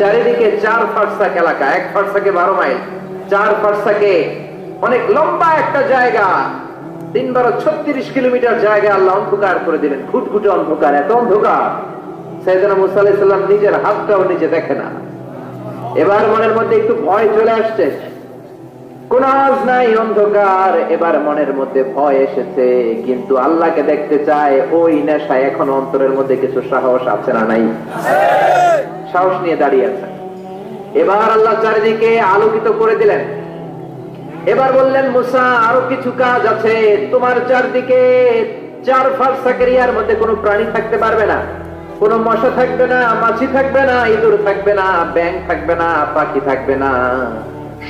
চারিদিকে চার ফারসাক এলাকা, এক ফার্সাকে বারো মাইল, চার ফারসাকে অনেক লম্বা একটা জায়গা। তিন বারো ছত্রিশ কিলোমিটার জায়গা আল্লাহ অন্ধকার করে দিলেন, ঘুটঘুটে অন্ধকার, এত অন্ধকার। সাইদানা মুসা আলাইসাল্লাম নিজের হাতটাও নিজে দেখে না। এবার মনের মধ্যে একটু ভয় চলে আসছে। কোন আওয়াজ নাই, অন্ধকার। এবার মনের মধ্যে ভয় এসেছে, কিন্তু আল্লাহকে দেখতে চায়, ওই নেশায় এখন অন্তরের মধ্যে কিছু সাহস আছে না নাই? সাহস নিয়ে দাঁড়িয়ে আছে। এবার আল্লাহ চারিদিকে আলোকিত করে দিলেন। এবার বললেন, মুসা, আরও কিছু কাজ আছে। তোমার চারদিকে চার ফারসাকেরিয়ার মধ্যে কোনো প্রাণী থাকতে পারবে না। কোনো মশা থাকবে না, মাছি থাকবে না, ইঁদুর থাকবে না ব্যাং থাকবে না, পাখি থাকবে না।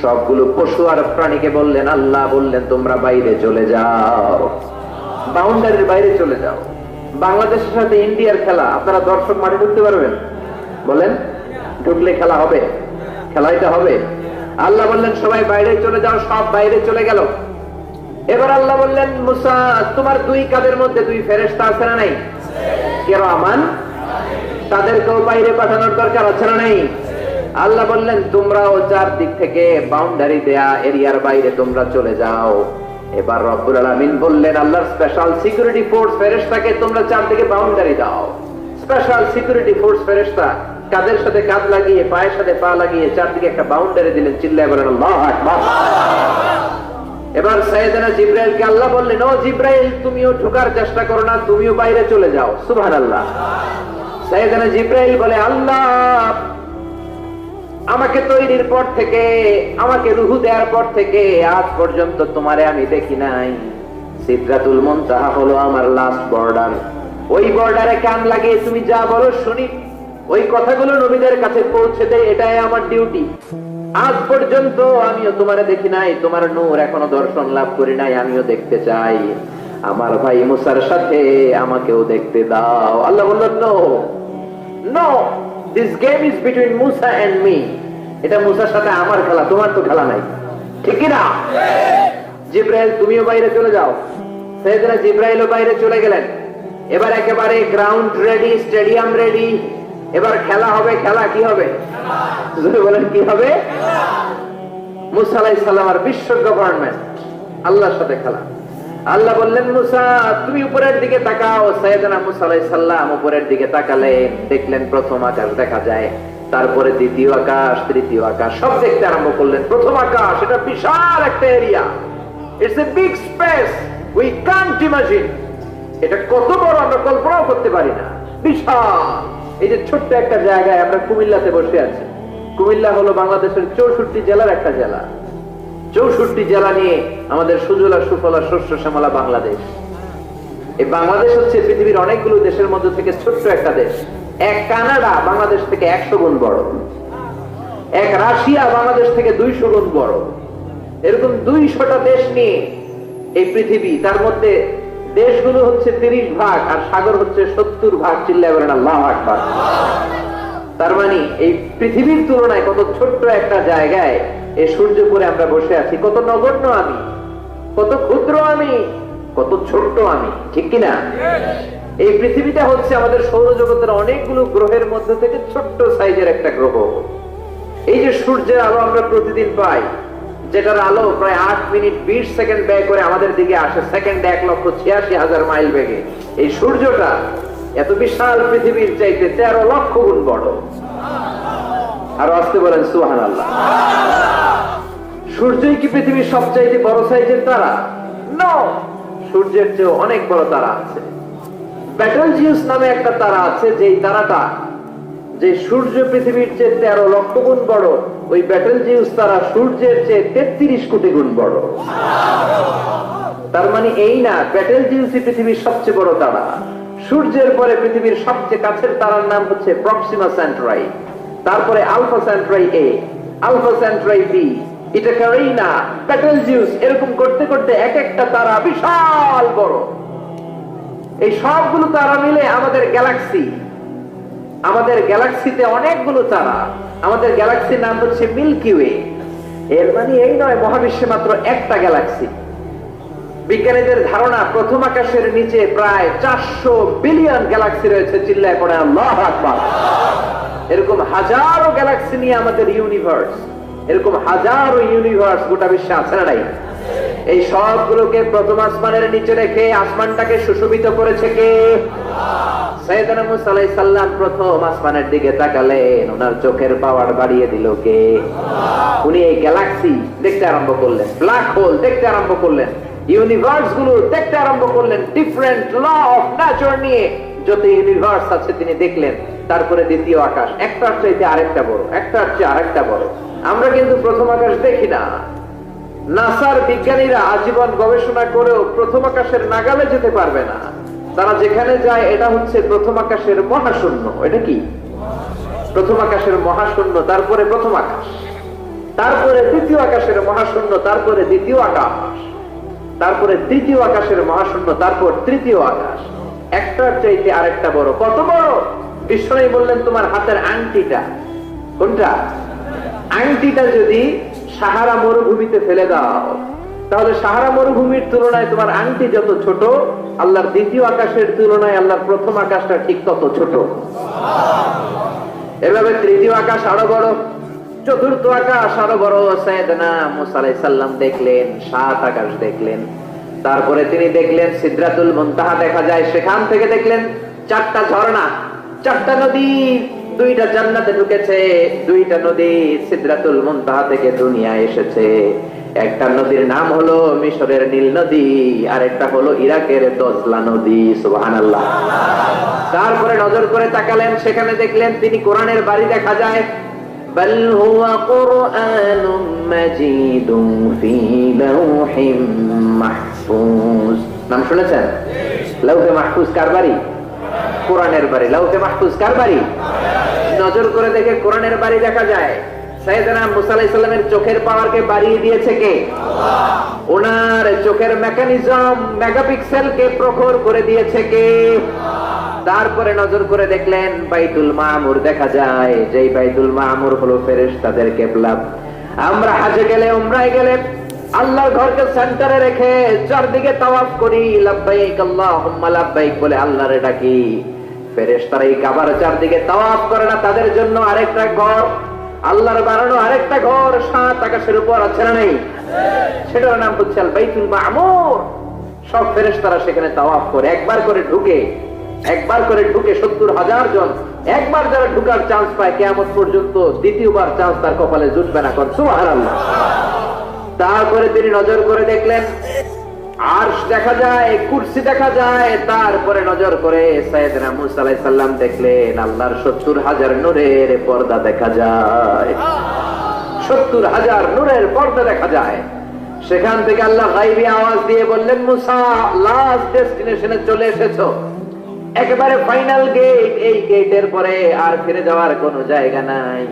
সবগুলো পশু আর প্রাণীকে বললেন, আল্লাহ বললেন, তোমরা বাইরে চলে যাও। বাউন্ডারির বাইরে চলে যাও। বাংলাদেশের সাথে ইন্ডিয়ার খেলা, আপনারা দর্শক মাঠে ঢুকতে পারবেন? বলেন, ঢুকলে খেলা হবে খেলা এটা হবে। আল্লাহ বললেন, সবাই বাইরে চলে যাও, সব বাইরে চলে গেল। এবার আল্লাহ বললেন, মুসা, তোমার দুই কাদের মধ্যে দুই ফেরেস্তা আছে না নাই? কেন আমান তাদেরকেও বাইরে পাঠানোর দরকার আছে না নাই? আল্লাহ বললেন, তোমরাও চারদিক থেকে বাউন্ডারি দেয়া এরিয়ার বাইরে তোমরা চলে যাও। এবার রব্বুল আলমিন বললেন, আল্লাহর স্পেশাল সিকিউরিটি ফোর্স ফেরেশতাকে তোমরা চারদিকে বাউন্ডারি দাও। স্পেশাল সিকিউরিটি ফোর্স ফেরেশতা কাদের সাথে কাঁধ লাগিয়ে, পায়ের সাথে পা লাগিয়ে চারদিকে একটা বাউন্ডারি দিলেন, চিল্লায় বলেন, আল্লাহু এবার জিব্রাইলকে আল্লাহ বললেন, ও জিব্রাইল, তুমিও ঢোকার চেষ্টা করো না, তুমিও বাইরে চলে যাও। সাইয়েদানা জিব্রাইল বলে, আল্লাহ, আমাকে তৈরির পর থেকে, আমাকে রুহু দেওয়ার পর থেকে আজ পর্যন্ত তোমারে আমি দেখি নাই। সিদ্রাতুল মুনতাহা হলো আমার লাস্ট বর্ডার ওই বর্ডারে কান লাগিয়ে তুমি যা বলো শুনি। ওই কথাগুলো নবীদের কাছে পৌঁছে দেয়, এটাই আমার ডিউটি আজ পর্যন্ত আমিও তোমারে দেখি নাই, তোমার নূর এখনও দর্শন লাভ করি নাই, আমিও দেখতে চাই। আমার ভাই মুসার সাথে আমাকেও দেখতে দাও। আল্লাহ বললেন no no this game is between Musa and me এটা মুসার সাথে আমার খেলা, তোমার তো খেলা নাই। ঠিক না? জিব্রাইল, তুমিও বাইরে চলে যাও। সেদিন জিব্রাইলও বাইরে চলে গেলেন। এবার একেবারে গ্রাউন্ড রেডি স্টেডিয়াম রেডি এবার খেলা হবে, খেলা কি হবে? বলেন, কি হবে? মুসা আলাইহিস সালাম আর বিশ্ব গভর্নমেন্ট আল্লাহর সাথে খেলা। আল্লাহ বললেন, মুসা, তুমি উপরের দিকে তাকাও। সৈয়দনা মুসা আলাইহিস সালাম উপরের দিকে তাকালেন, দেখলেন প্রথম আকাশ দেখা যায়। তারপরে দ্বিতীয় আকাশ, তৃতীয় আকাশ, সব দেখতে আরম্ভ করলেন। প্রথম আকাশ, এটা বিশাল একটা area it's a big space we can't imagine এটা কত বড় আমরা কল্পনাও করতে পারি না। বিশাল। এই যে ছোট্ট একটা জায়গায় আমরা কুমিল্লাতে বসে আছি। কুমিল্লা হলো বাংলাদেশের চৌষট্টি জেলার একটা জেলা। চৌষট্টি জেলা নিয়ে আমাদের সুজলা, সুফলা, শস্য, শ্যামলা বাংলাদেশ। এই বাংলাদেশ হচ্ছে পৃথিবীর অনেকগুলো দেশের মধ্যে থেকে ছোট্ট একটা দেশ। এক কানাডা বাংলাদেশ থেকে একশো গুণ বড়। এক রাশিয়া বাংলাদেশ থেকে দুইশো গুণ বড়। এরকম দুইশোটা দেশ নিয়ে এই পৃথিবী, তার মধ্যে দেশগুলো হচ্ছে তিরিশ ভাগ আর সাগর হচ্ছে সত্তর ভাগ, চিল্লায় বলেন আল্লাহ তার মানে এই পৃথিবীর তুলনায় কত ছোট্ট একটা জায়গায় এই সূর্যপুরে আমরা বসে আছি, কত নগণ্য আমি, কত ক্ষুদ্র আমি, কত ছোট্ট আমি, ঠিক কিনা? এই পৃথিবীটা হচ্ছে আমাদের সৌরজগতের অনেকগুলো গ্রহের মধ্যে থেকে ছোট্ট সাইজের একটা গ্রহ। এই যে সূর্যের আলো আমরা প্রতিদিন পাই যেটার আলো প্রায় আট মিনিট বিশ সেকেন্ড ব্যয় করে আমাদের দিকে আসে সেকেন্ডে এক লক্ষ ছিয়াশি হাজার মাইল বেগে। এই সূর্যটা এত বিশাল পৃথিবীর চাইতে তেরো লক্ষ গুণ বড়। আর আসতে বলেন সুহান আল্লাহ সূর্যই কি পৃথিবীর সবচাইতে বড় সাইজের তারা? নো সূর্যের চেয়ে অনেক বড় তারা আছে। ব্যাটল জিউস নামে একটা তারা আছে, যেই তারাটা যে সূর্য পৃথিবীর চেয়ে তেরো লক্ষ গুণ বড় ওই ব্যাটল জিউস তারা সূর্যের চেয়ে তেত্রিশ কোটি গুণ বড়। তার মানে এই না ব্যাটেল জিউসি পৃথিবীর সবচেয়ে বড় তারা। সূর্যের পরে পৃথিবীর সবচেয়ে কাছের তারার নাম হচ্ছে প্রক্সিমা সেন্ট্রাই তারপরে alpha centauri A alpha centauri B এটা কারেইনা ব্যাটেল জিউস এরকম করতে করতে এক একটা তারা বিশাল বড়। এই সবগুলো তারা মিলে আমাদের গ্যালাক্সি আমাদের গ্যালাক্সিতে অনেকগুলো তারা। আমাদের গ্যালাক্সির নাম হচ্ছে মিল্কি ওয়ে এর মানে এই নয়, মহাবিশ্বে মাত্র একটা গ্যালাক্সি বিজ্ঞানীদের ধারণা, প্রথম আকাশের নিচে প্রায় চারশো বিলিয়ন গ্যালাক্সি রয়েছে, চিল্লায় পড়ে আল্লাহ আকবার। এরকম হাজারো গ্যালাক্সি নিয়ে আমাদের ইউনিভার্স এরকম হাজারো ইউনিভার্স গোটা বিশ্বে আছে না এই সবগুলোকে প্রথম আসমানের নিচে রেখে আসমানটাকে সুশোভিত করেছে কে? আরম্ভ করলেন ডিফারেন্ট ল অফ নিয়ে তিনি দেখলেন, তারপরে দ্বিতীয় আকাশ চাইতে আরেকটা বড়, একটার চেয়ে আরেকটা বড়। আমরা কিন্তু প্রথম আকাশ দেখি না। নাসার বিজ্ঞানীরা আজীবন গবেষণা করেও প্রথম আকাশের নাগালে যেতে পারবে না। তারা যেখানে যায়, এটা হচ্ছে প্রথম আকাশের মহাশূন্য। এটা কি? প্রথম আকাশের মহাশূন্য, তারপরে প্রথম আকাশ। তারপরে দ্বিতীয় আকাশের মহাশূন্য, তারপরে দ্বিতীয় আকাশ। তারপরে তৃতীয় আকাশের মহাশূন্য, তারপর তৃতীয় আকাশ। একটার চাইতে আরেকটা বড়। কত বড়? বিষ্ণু বললেন তোমার হাতের আংটিটা। কোনটা? আংটিটা যদি সাহারা মরুভূমিতে ফেলে দাও। তাহলে সাহারা মরুভূমির তুলনায় তোমার আংটি যত ছোট, আল্লাহর দ্বিতীয় আকাশের তুলনায় আল্লাহর প্রথম আকাশটা ঠিক তত ছোট। এভাবে তৃতীয় আকাশ আরও বড়, চতুর্থ আকাশ আরও বড়। সালাম দেখলেন, সাত আকাশ দেখলেন। তারপরে তিনি দেখলেন, সিদ্রাতুল মুনতাহা দেখা যায়, সেখান থেকে দেখলেন, চারটা ঝর্ণা, চারটা নদী। দুইটা জান্নাতে ঢুকেছে দুইটা নদী সিদ্রাতুল মুনতাহা থেকে দুনিয়া এসেছে একটা নদীর নাম হলো মিশরের নীল নদী আর একটা হলো ইরাকের দজলা নদী সুবহানাল্লাহ তারপরে নজর করে তাকালেন সেখানে দেখলেন তিনি কোরআনের বাড়ি দেখা যায় بل هو قرآن مجيد في لوح محفوظ নাম শুনেছেন লৌহে মাহফুজ কার বাড়ি কোরআনের বাড়ি লৌহে মাহফুজ, কার বাড়ি? নজর করে দেখে কোরআনের বাড়ি দেখা যায়। তারপরে নজর করে দেখলেন বাইতুল মামুর দেখা যায়। যেই বাইতুল মামুর হলো ফেরেশতাদের কেবলা। আমরা হাজে গেলে, উমরায় গেলে আল্লাহর ঘরকে সেন্টারে রেখে চারদিকে তাওয়াফ করি, লাব্বাইক আল্লাহুম্মা লাব্বাইক বলে আল্লাহরে ডাকি। ফেরেশতারা এই কাবার চারদিকে তাওয়াফ করে না, তাদের জন্য আরেকটা ঘর। আল্লাহর বানানো আরেকটা ঘর, সাত আকাশের উপর আছে না নেই? সেটার নাম হচ্ছে আল বাইতুল মামুর। সব ফেরেশতারা সেখানে তাওয়াফ করে, একবার করে ঢুকে, একবার করে ঢুকে সত্তর হাজার জন, একবার যারা ঢুকার চান্স পায় কেমন পর্যন্ত দ্বিতীয়বার চান্স তার কপালে জুটবে না। কর সুবহানাল্লাহ। তারপরে তিনি নজর করে দেখলেন, আরশ দেখা যায়, কুরসি দেখা যায় তারপরে নজর করে সাইয়েদনা মুসা আলাইহিস দেখলেন, আল্লাহর সত্তর হাজার নূরের পর্দা দেখা যায়। সত্তর হাজার নূরের পর্দা দেখা যায়। সেখান থেকে আল্লাহ গাইবি আওয়াজ দিয়ে বললেন, মুসা, লাস্ট ডেস্টিনেশনে চলে এসেছ। একেবারে ফাইনাল গেট, এই গেটের পরে আর ফিরে যাওয়ার কোনো জায়গা নাই।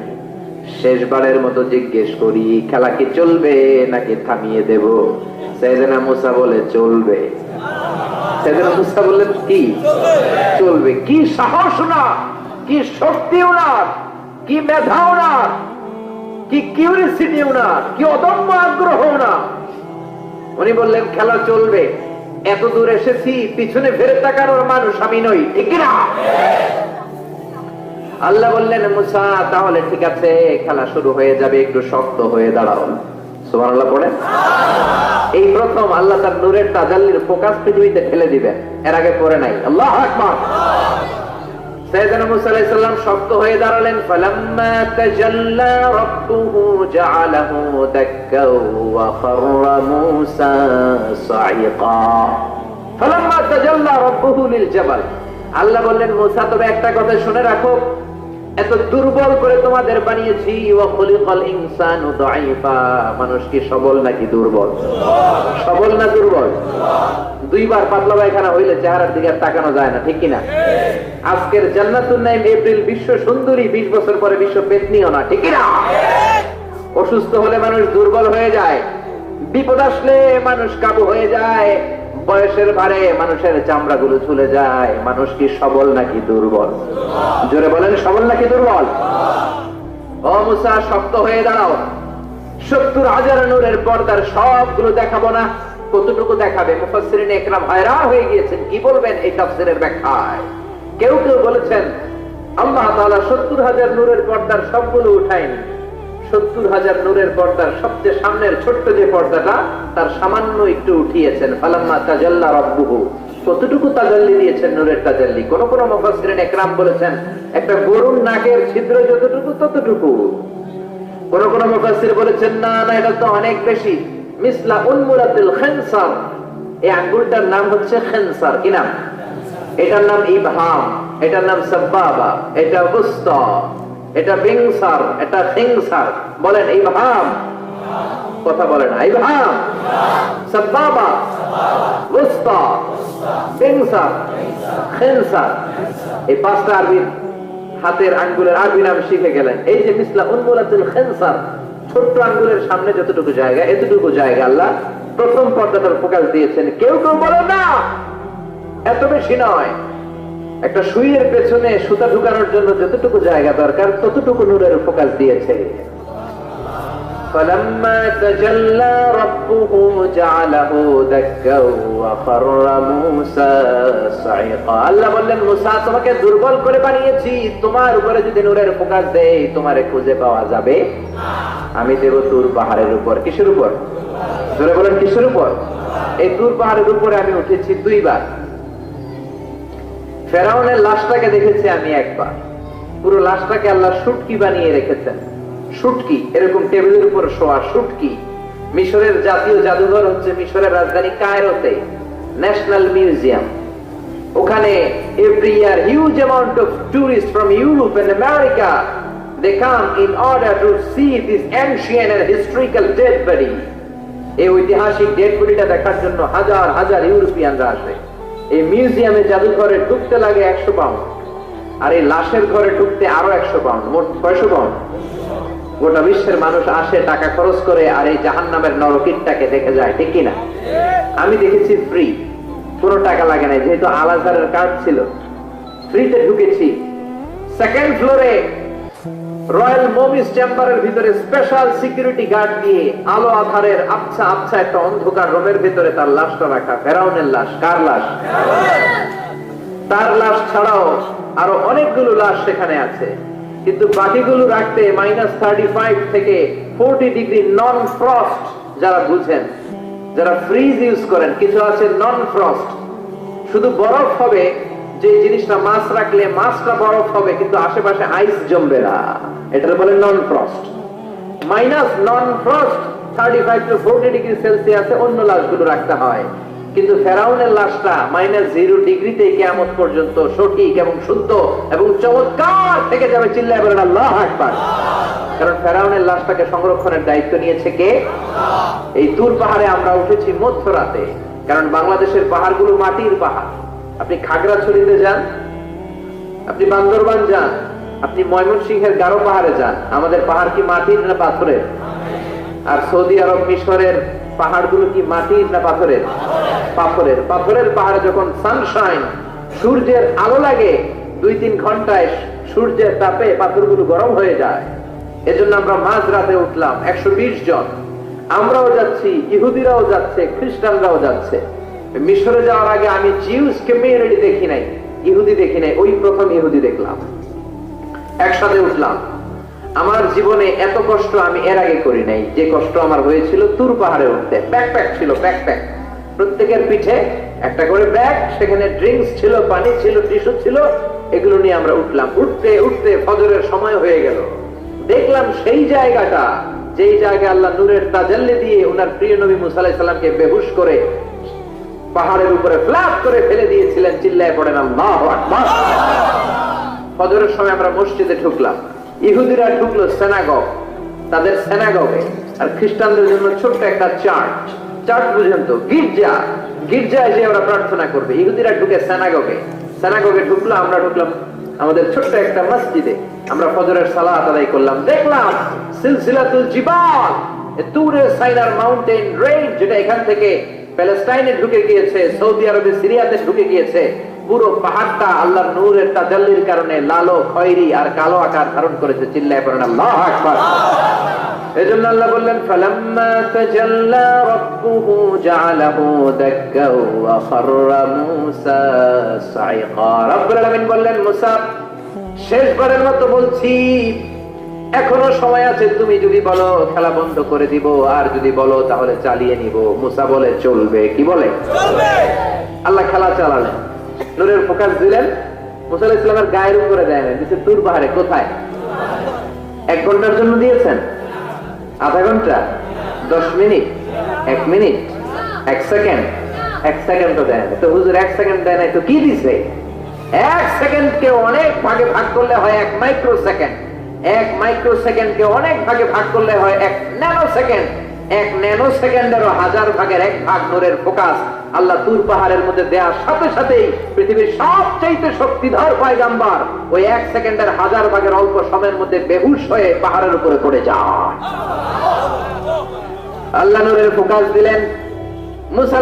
শেষবারের মতো জিজ্ঞেস করি, খেলা কি চলবে নাকি থামিয়ে দেব? সেদিনা মুসা বলে, চলবে। সেদিনা মুসা বললেন কি? চলবে। কি সাহস না কি শক্তি ওনার? কি মেধা ওনার? কি কিউরিসিটি ওনার? কি অদম্য আগ্রহ না উনি বললেন, খেলা চলবে। এত দূর এসেছি, পিছনে ফেরে তাকানোর মানুষ আমি নই, ঠিক না আল্লাহ বললেন মুসা তাহলে ঠিক আছে খেলা শুরু হয়ে যাবে একটু শক্ত হয়ে দাঁড়াও সুবহানাল্লাহ পড়ে এই প্রথম আল্লাহ তার নূরের তাজাল্লির ফোকাস পৃথিবীতে ঠেলে দিবেন এর আগে পড়ে নাই আল্লাহ আকবার سيدنا موسى عليه السلام শক্ত হয়ে দাঁড়ালেন فلما تجلى ربه جعله دكا وخر موسى صعقا فلما تجلى ربه للجبل আল্লাহ বললেন, মুসা, তবে একটা কথা শুনে রাখো। এত দুর্বল করে তোমাদের বানিয়েছি। মানুষ কি সবল নাকি দুর্বল? সবল না দুর্বল? দুইবার পাতলা পায়খানা হইলে চেহারার দিকে তাকানো যায় না, ঠিক কিনা? আজকের জান্নাতুন নাইম এপ্রিল বিশ্ব সুন্দরী, বিশ বছর পরে বিশ্ব পেতনিও না, ঠিক কিনা? অসুস্থ হলে মানুষ দুর্বল হয়ে যায়। বিপদ আসলে মানুষ কাবু হয়ে যায়। বয়সের ভারে মানুষের চামড়া গুলো চলে যায়। মানুষ কি সবল নাকি দুর্বল? জোরে বলেন, সবল নাকি দুর্বল? ও মুসা, শক্ত হয়ে দাঁড়াও। সত্তর হাজার নূরের পর্দার সবগুলো দেখাবো না। কতটুকু দেখাবে? মুফাসসিরিন একরাম হয়রান হয়ে গিয়েছেন। কি বলবেন এই তাফসিরের ব্যাখ্যায়? কেউ কেউ বলেছেন, আল্লাহ তাআলা সত্তর হাজার নূরের পর্দার সবগুলো উঠায়নি। সত্তর হাজার নূরের পর্দার সবচেয়ে সামনের ছোট্ট যে পর্দাটা, তার সামান্য একটু উঠিয়েছেন। ফালাম্মা তাজাল্লা রব্বুহু। কতটুকু তাজাল্লি দিয়েছেন নূরের তাজাল্লি? কোন কোন মুফাসসিরিন একরাম বলেছেন, একটা গরুর নাকের ছিদ্র যতটুকু, ততটুকু। কোন কোন মুফাসসির বলেছেন, না না, এটা তো অনেক বেশি। মিসলা উন্মুলাতিল খেনসার। এই আঙ্গুলটার নাম হচ্ছে খেনসার। কি নাম? এটার নাম ইবহাম, এটার নাম সাব্বাবা, এটা উস্তা এটা বিংসার এটা সিংসার বলেন কথা বিংসার এই পাঁচটা আরবি হাতের আঙ্গুলের আরবি নাম শিখে গেলেন। এই যে মিসলা উন্মুলাতুল খেনসার ছোট্ট আঙ্গুলের সামনে যতটুকু জায়গা, এতটুকু জায়গা আল্লাহ প্রথম পর্দাটার ফোকাস দিয়েছেন। কেউ কেউ বলে না, এত বেশি নয়। একটা সুইয়ের পেছনে সুতা ঢুকানোর জন্য যতটুকু জায়গা দরকার ততটুকু নূরের ফোকাস দিয়েছে فلما تجلى ربه جعله دكا وخر موسى صعقا আল্লাহ বললেন মুসা তোমাকে দুর্বল করে বানিয়েছি তোমার উপরে যদি নূরের ফোকাস দেই তোমারে খুঁজে পাওয়া যাবে আমি দেব তুর পাহাড়ের উপর কিসের উপর জোরে বলেন কিসের উপর এই তুর পাহাড়ের উপরে আমি উঠেছি দুইবার ফেরাউনের লাশটাকে দেখেছি আমি একবার। পুরো লাশটাকে আল্লাহ শুটকি বানিয়ে রেখেছেন। শুটকি এরকম টেবিলের উপর শোয়া শুটকি মিশরের জাতীয় জাদুঘর হচ্ছে মিশরের রাজধানী কায়রোতে, ন্যাশনাল মিউজিয়াম। ওখানে every year huge amount of tourist from Europe and America they come in order to see this ancient and historical dead body এই ঐতিহাসিক ডেড বডিটা দেখার জন্য হাজার হাজার ইউরোপিয়ানরা আসে। এই মিউজিয়ামে জাদুঘরে ঢুকতে লাগে একশো পাউন্ড। আর এই লাশের ঘরে ঢুকতে আরও একশো পাউন্ড, মোট কয়শো পাউন্ড। গোটা বিশ্বের মানুষ আসে, টাকা খরচ করে, আর এই জাহান নামের নরকিটটাকে দেখে যায়, ঠিক কিনা? আমি দেখেছি ফ্রি কোনো টাকা লাগে না, যেহেতু আলাজারের কার্ড ছিল। ফ্রিতে ঢুকেছি। সেকেন্ড ফ্লোরে রয়্যাল মমিস চেম্বারের ভিতরে স্পেশাল সিকিউরিটি গার্ড দিয়ে আলো আধারের আবছা আবছা একটা অন্ধকার রুমের ভিতরে তার লাশটা রাখা, ফেরাউনের লাশ, কার লাশ? তার লাশ ছাড়াও আরও অনেকগুলো লাশ সেখানে আছে। কিন্তু বাকিগুলো রাখতে মাইনাস থার্টি ফাইভ থেকে ফোরটি ডিগ্রি নন ফ্রস্ট যারা বুঝেন, যারা ফ্রিজ ইউজ করেন, কিছু আছে নন ফ্রস্ট শুধু বরফ হবে, যে জিনিসটা মাছ রাখলে মাছটা বরফ হবে, কিন্তু আশেপাশে আইস জমবে না। এটা বলে non frost minus non frost thirty five to forty degree সেলসিয়াসে অন্য লাশগুলো রাখতে হয়। কিন্তু ফেরাউনের লাশটা মাইনাস জিরো ডিগ্রিতে কেমন পর্যন্ত সঠিক এবং শুদ্ধ এবং চমৎকার থেকে যাবে চিল্লায় বলেন আল্লাহ আকবার। কারণ ফেরাউনের লাশটাকে সংরক্ষণের দায়িত্ব নিয়েছে কে? এই দূর পাহাড়ে আমরা উঠেছি মধ্যরাতে। কারণ বাংলাদেশের পাহাড়গুলো মাটির পাহাড়। আপনি খাগড়াছড়িতে যান, আপনি বান্দরবান যান আপনি ময়মনসিংহের গারো পাহাড়ে যান। আমাদের পাহাড় কি মাটির না পাথরের আর সৌদি আরব, মিশরের পাহাড়গুলো কি মাটির না পাথরের পাথরের পাথরের পাহাড়ে যখন সানশাইন সূর্যের আলো লাগে দুই তিন ঘন্টায় সূর্যের তাপে পাথরগুলো গরম হয়ে যায়। এজন্য আমরা মাঝ রাতে উঠলাম একশো বিশ জন। আমরাও যাচ্ছি, ইহুদিরাও যাচ্ছে, খ্রিস্টানরাও যাচ্ছে। মিশরে যাওয়ার আগে আমি জিউস কমিউনিটি দেখি নাই, ইহুদি দেখি নাই, ওই প্রথম ইহুদি দেখলাম। একসাথে উঠলাম। আমার জীবনে এত কষ্ট আমি এর আগে করি নাই। যে কষ্ট আমার হয়েছিল তুর পাহাড়ে উঠতে। ব্যাকপ্যাক ছিল, ব্যাকপ্যাক। প্রত্যেকের পিঠে একটা করে ব্যাগ, সেখানে ড্রিঙ্কস ছিল, পানি ছিল, টিস্যু ছিল, এগুলো নিয়ে আমরা উঠলাম। উঠতে উঠতে ফজরের সময় হয়ে গেল। দেখলাম সেই জায়গাটা, যেই জায়গায় আল্লাহ নূরের তাজাল্লি দিয়ে ওনার প্রিয় নবী মুসা আলাইহিস সালামকে বেহুশ করে পাহাড়ের উপরে ফ্ল্যাপ করে ফেলে দিয়েছিলেন। চিল্লায় পড়েন, আল্লাহু আকবার। ফজরের সময় আমরা মসজিদে ঢুকলাম। ইহুদিরা ঢুকলো সেনাগগ তাদের সেনাগগে আর খ্রিস্টানদের জন্য ছোট্ট একটা চার্চ চার্চ বুঝেন তো, গির্জা। গির্জায় যে ওরা প্রার্থনা করবে। ইহুদিরা ঢুকে সেনাগগে সেনাগগে ঢুকলো, আমরা ঢুকলাম আমাদের ছোট্ট একটা মসজিদে। আমরা ফজরের সালাত আদায় করলাম। দেখলাম সিলসিলাতুল জিবাল তুরে সাইনার মাউন্টেন রেঞ্জ, যেটা এখান থেকে প্যালেস্টাইনে ঢুকে গিয়েছে, সৌদি আরবে, সিরিয়াতে ঢুকে গিয়েছে। পুরো পাহাড়টা আল্লাহর নূরের তাজাল্লির কারণে লালো খয়রি আর কালো আকার ধারণ করেছে চিল্লায় পড়েন আল্লাহ আকবার। এজন্য আল্লাহ বললেন ফালাম্মা তাজাল্লা রাব্বুহু জাআলাহু দাক্কা ওয়া খাররা মূসা সাইকা। রব্বুল আলামিন বললেন মুসা শেষবারের মতো বলছি এখনও সময় আছে তুমি যদি বলো খেলা বন্ধ করে দিব আর যদি বলো তাহলে চালিয়ে নিব। মুসা বলে চলবে। কি বলে? আল্লাহ খেলা চালালেন। নূরের ফোকাস দিলেন মুসা আলাইহিস ইসলামের গায়ের উপরে দেয় দিচ্ছে তুর পাহাড়ে, কোথায়? এক ঘণ্টার জন্য দিয়েছেন। আধা ঘণ্টা, দশ মিনিট, এক মিনিট, এক সেকেন্ড এক সেকেন্ড তো দেয় তো হুজুর, এক সেকেন্ড দেয় নাই, তো কি দিছে? এক সেকেন্ডকে অনেক ভাগে ভাগ করলে হয় এক মাইক্রো সেকেন্ড এক মাইক্রো সেকেন্ড কে অনেক ভাগে ভাগ করলে হয় এক ন্যানো সেকেন্ড এক ন্যানো সেকেন্ডেরও হাজার ভাগের এক ভাগ নূরের ফোকাস আল্লাহ তুর পাহাড়ের মধ্যে দেওয়ার সাথে সাথেই পৃথিবীর সবচাইতে শক্তিধর পয়গাম্বার ওই এক সেকেন্ডের হাজার ভাগের অল্প সময়ের মধ্যে বেহুশ হয়ে পাহাড়ের উপরে পড়ে যায়। আল্লাহ নূরের ফোকাস দিলেন, মুসা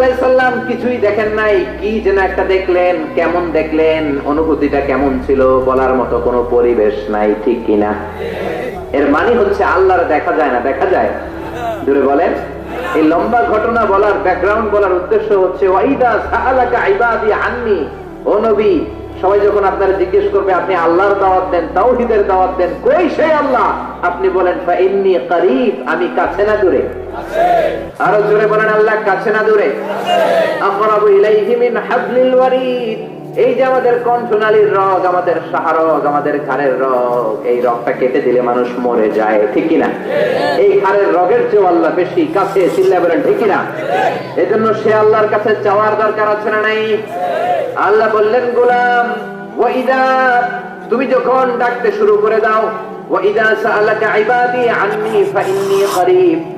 কিছুই দেখেন নাই, কি যেন একটা দেখলেন, কেমন দেখলেন, অনুভূতিটা কেমন ছিল, বলার মতো কোনো পরিবেশ নাই, ঠিক কিনা? এর মানে হচ্ছে আল্লাহর দেখা যায় না, দেখা যায়? জুড়ে বলেন। এই লম্বা ঘটনা বলার ব্যাকগ্রাউন্ড বলার উদ্দেশ্য হচ্ছে ওয়াইদা সাআলাকা ইবাদি আন্নি ও নবী সবাই যখন আপনারা জিজ্ঞেস করবে আপনি আল্লাহর দাওয়াত দেন তাওহিদের দাওয়াত দেন কই সেই আল্লাহ? আপনি বলেন ফা ইন্নী করিব আমি কাছে না দূরে। আরও জোরে বলেন আল্লাহ কাছে না দূরে। আকরাবু ইলাইহি মিন হাবলিল ওয়ারিদ এই যে আমাদের কণ্ঠনালীর রগ, আমাদের সাহারগ আমাদের ঘাড়ের রগ, এই রগটা কেটে দিলে মানুষ মরে যায়, ঠিক কিনা? এই ঘাড়ের রগের চেয়ে আল্লাহ বেশি কাছে চিল্লা বলেন, ঠিক কিনা? এজন্য সে আল্লাহর কাছে চাওয়ার দরকার আছে না নাই? আল্লাহ বললেন, গোলাম ওয়াইদা তুমি যখন ডাকতে শুরু করে দাও ওয়াইদা সাআলাকা ইবাদি আন্নী ফাইন্নী করিব।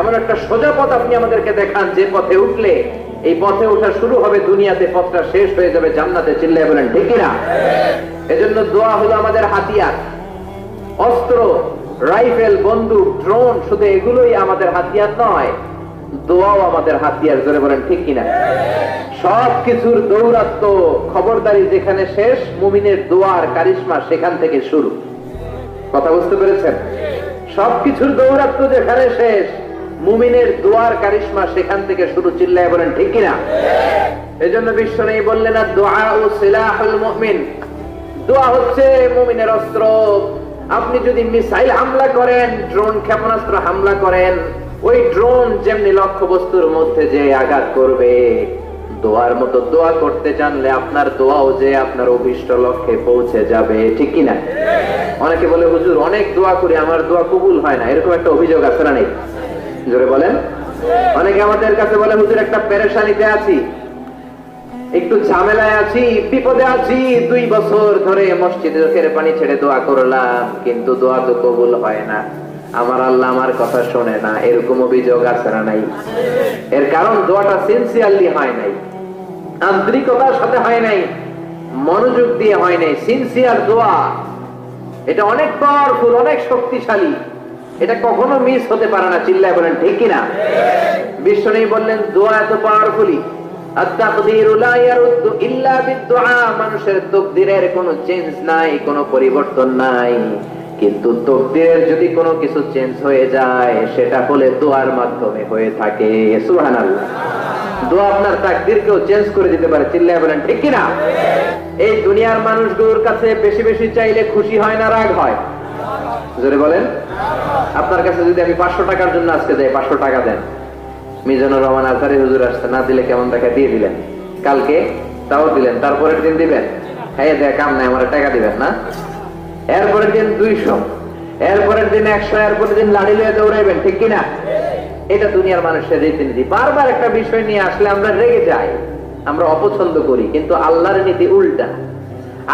এমন একটা সোজা পথ আপনি আমাদেরকে দেখান, যে পথে উঠলে এই পথে ওঠা শুরু হবে, দুনিয়াতে পথটা শেষ হয়ে যাবে, জান্নাতে চিল্লায় বলেন, ঠিক না এজন্য দোয়া হলো আমাদের হাতিয়ার। অস্ত্র, রাইফেল, বন্দুক, ড্রোন, শুধু এগুলোই আমাদের হাতিয়ার নয়, দোয়াও আমাদের হাতিয়ার, জোরে বলেন, ঠিক কিনা? সব কিছুর দৌরাত্ম, খবরদারি যেখানে শেষ, মুমিনের দোয়ার কারিশমা সেখান থেকে শুরু। কথা বুঝতে পেরেছেন? সবকিছুর দৌরাত্ম যেখানে শেষ মুমিনের দোয়ার কারিশমা সেখান থেকে শুরু চিল্লায় বলেন ঠিক কিনা? এই জন্য বিশ্ব নেই বললেন না দোয়া ও সিলাহুল মুমিন। দোয়া হচ্ছে মুমিনের অস্ত্র। আপনি যদি মিসাইল হামলা করেন ড্রোন ক্ষেপণাস্ত্র হামলা করেন ওই ড্রোন যেমনি লক্ষ্য বস্তুর মধ্যে যে আঘাত করবে দোয়ার মতো দোয়া করতে জানলে আপনার দোয়াও যে আপনার অভিষ্ট লক্ষ্যে পৌঁছে যাবে ঠিক কিনা? অনেকে বলে হুজুর অনেক দোয়া করি আমার দোয়া কবুল হয় না। এরকম একটা অভিযোগ আছে না নেই? জোরে বলেন? অনেকে আমাদের কাছে বলে, হুজুর, একটা পেরেশানিতে আছি। একটু ঝামেলায় আছি, বিপদে আছি। দুই বছর ধরে মসজিদে চোখের পানি ছেড়ে দোয়া করলাম, কিন্তু দোয়া তো কবুল হয় না। আমার আল্লাহ আমার কথা শোনে না। এরকম অভিযোগ আছে না নাই? এর কারণ, দোয়াটা সিনসিয়ারলি হয় নাই। আন্তরিকতার সাথে হয় নাই। মনোযোগ দিয়ে হয় নাই। সিনসিয়ার দোয়া। এটা অনেক পাওয়ারফুল অনেক শক্তিশালী। এটা কখনো মিস হতে পারে না, চিল্লায় বলেন, ঠিক কিনা? নেই বললেন, দোয়া এত পাওয়ারফুলি মানুষের চেঞ্জ সেটা দোয়ার মাধ্যমে হয়ে থাকে। আপনার চেঞ্জ করে দিতে পারে, চিল্লায় বলেন, ঠিক কিনা? এই দুনিয়ার মানুষগুলোর কাছে বেশি বেশি চাইলে খুশি হয় না, রাগ হয়। জোরে বলেন। আপনার কাছে যদি আমি পাঁচশো টাকার জন্য আজকে যাই, পাঁচশো টাকা দেন। মিজানুর রহমান আজহারি হুজুর আসছে, না দিলে কেমন টাকা দিয়ে দিলেন। কালকে তাও দিলেন, তারপরের দিন দিবেন? হ্যাঁ দেখ, কাম নাই, আমার টাকা দিবেন না। এরপরের দিন দুইশো, এরপরের দিন একশো, এরপরের দিন লাড়ি লিয়ে দৌড়াইবেন, ঠিক কিনা? এটা দুনিয়ার মানুষের রীতিনীতি। বারবার একটা বিষয় নিয়ে আসলে আমরা রেগে যাই, আমরা অপছন্দ করি, কিন্তু আল্লাহর নীতি উল্টা।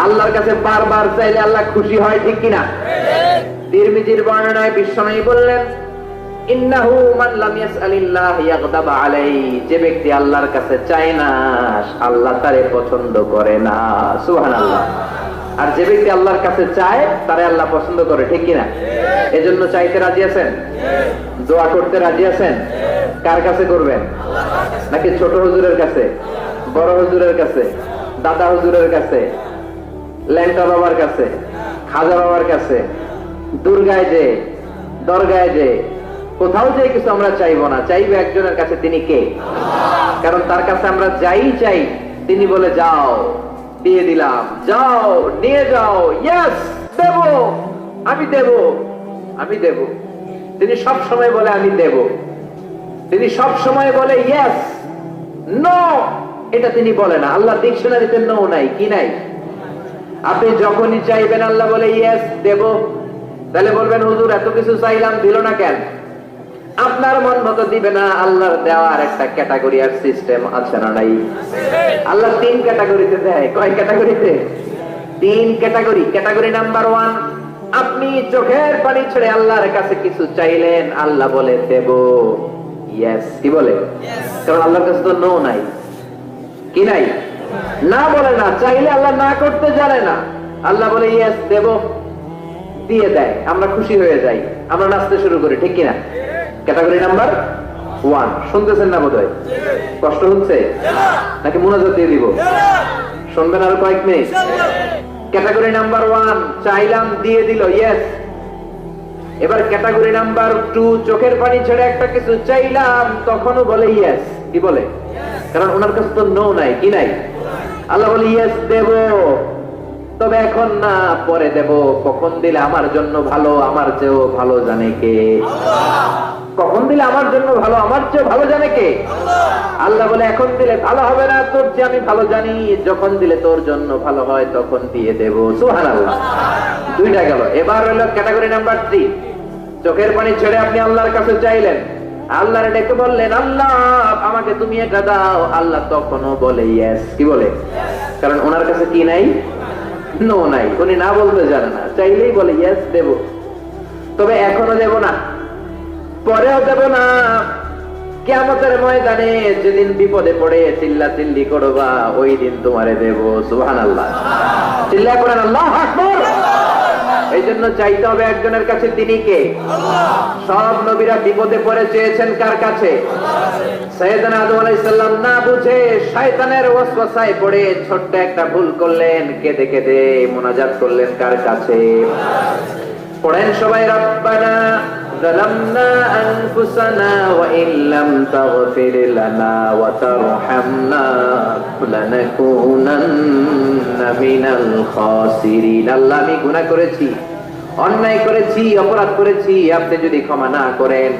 আল্লাহর কাছে বারবার চাইলে আল্লাহ খুশি হয়, ঠিক কিনা? তিরমিজির বর্ণনায় বিশ্বনয়ী বললেন যে ব্যক্তি আল্লাহর কাছে চায় না আল্লাহ তারে পছন্দ করে না। আর যে ব্যক্তি আল্লাহর কাছে চায়, তারে আল্লাহ পছন্দ করে, ঠিক কিনা? এজন্য চাইতে রাজি আছেন? দোয়া করতে রাজি আছেন? কার কাছে করবেন? নাকি ছোট হুজুরের কাছে? বড় হুজুরের কাছে? দাদা হুজুরের কাছে? ল্যাংটা বাবার কাছে, খাজা বাবার কাছে, দুর্গায় যে, দরগায় যে, কোথাও যে কিছু আমরা চাইব না, চাইব একজনের কাছে তিনি কে? কারণ তার কাছে আমরা যাই চাই, তিনি বলে, যাও, দিয়ে দিলাম, যাও, নিয়ে যাও ইয়েস দেব, আমি দেব আমি দেব। তিনি সব সময় বলে, আমি দেব। তিনি সব সময় বলে ইয়েস নো এটা তিনি বলে না। আল্লাহ ডিকশনারিতে নো নাই, কি নাই? আপনি যখনই চাইবেন আল্লাহ বলে ইয়েস দেব। তাহলে বলবেন হুজুর এত কিছু চাইলাম দিল না কেন? আপনার মন মতো দিবে না আল্লাহর দেওয়ার একটা ক্যাটাগরি আর সিস্টেম আছে না নাই? আল্লাহ তিন ক্যাটাগরিতে দেয়। কয় ক্যাটাগরিতে? তিন ক্যাটাগরি। ক্যাটাগরি নাম্বার ওয়ান আপনি চোখের পানি ছেড়ে আল্লাহর কাছে কিছু চাইলেন আল্লাহ বলে দেব। ইয়েস কি বলে? কারণ আল্লাহর কাছে তো নো নাই। কি নাই? না বলে না, চাইলে আল্লাহ না করতে জানে না। আল্লাহ বলে ইয়েস দেব। দিয়ে দেয়। আমরা খুশি হয়ে যাই। আমরা নাচতে শুরু করি, ঠিক কিনা? Category number one. শুনতেছেন না বোধ কষ্ট হচ্ছে? নাকি মোনাজাত দিয়ে দিব? শুনবেন আরও কয়েক মিনিট। ক্যাটাগরি নাম্বার ওয়ান, চাইলাম, দিয়ে দিল ইয়েস এবার ক্যাটাগরি নাম্বার টু, চোখের পানি ছেড়ে একটা কিছু চাইলাম, তখনও বলে ইয়েস কি বলে? কারণ ওনার কাছে তো নো নাই, কি নাই? আল্লাহ বলে ইয়েস দেব। তবে এখন না পরে দেব। কখন দিলে আমার জন্য ভালো আমার চেয়েও ভালো জানে কে? কখন দিলে আমার জন্য ভালো আমার চেয়ে ভালো জানে কে? আল্লাহ। বলে এখন দিলে ভালো হবে না তোর চেয়ে আমি ভালো জানি। যখন দিলে তোর জন্য ভালো হয় তখন দিয়ে দেব। সুহান আল্লাহ। দুইটা গেল। এবার হলো ক্যাটাগরি নাম্বার থ্রি চোখের পানি ছেড়ে আপনি আল্লাহর কাছে চাইলেন। আল্লাহর ডেকে বললেন, আল্লাহ, আমাকে তুমি এটা দাও। আল্লাহ তখনও বলে ইয়েস কি বলে? কারণ ওনার কাছে কি নাই? নো নাই। উনি না বলতে জানে না। চাইলেই বলে ইয়েস দেব। তবে এখনও দেব না। পরেও দেব না। কেমতের ময়দানে যেদিন বিপদে পড়ে চিল্লা চিল্লি করবা, ওই দিন তোমারে দেব। সুহান আল্লাহ চিল্লা করেন আল্লাহ আকবর! এই জন্য চাইতে হবে একজনের কাছে তিনি কে? সব নবীরা বিপদে পড়ে চেয়েছেন কার কাছে? সৈয়দনা আদম আলাইসাল্লাম না বুঝে শয়তানের ওয়াসওয়াসায় পড়ে ছোট্ট একটা ভুল করলেন কেঁদে কেঁদে মোনাজাত করলেন কার কাছে? পড়েন সবাই রব্বানা ظلمنا أنفسنا وإن لم تغفر لنا وترحمنا لنكونن من الخاسرين আল্লাহ আমি গুনাহ করেছি অন্যায় করেছি অপরাধ করেছি আপনি যদি ক্ষমা না করেন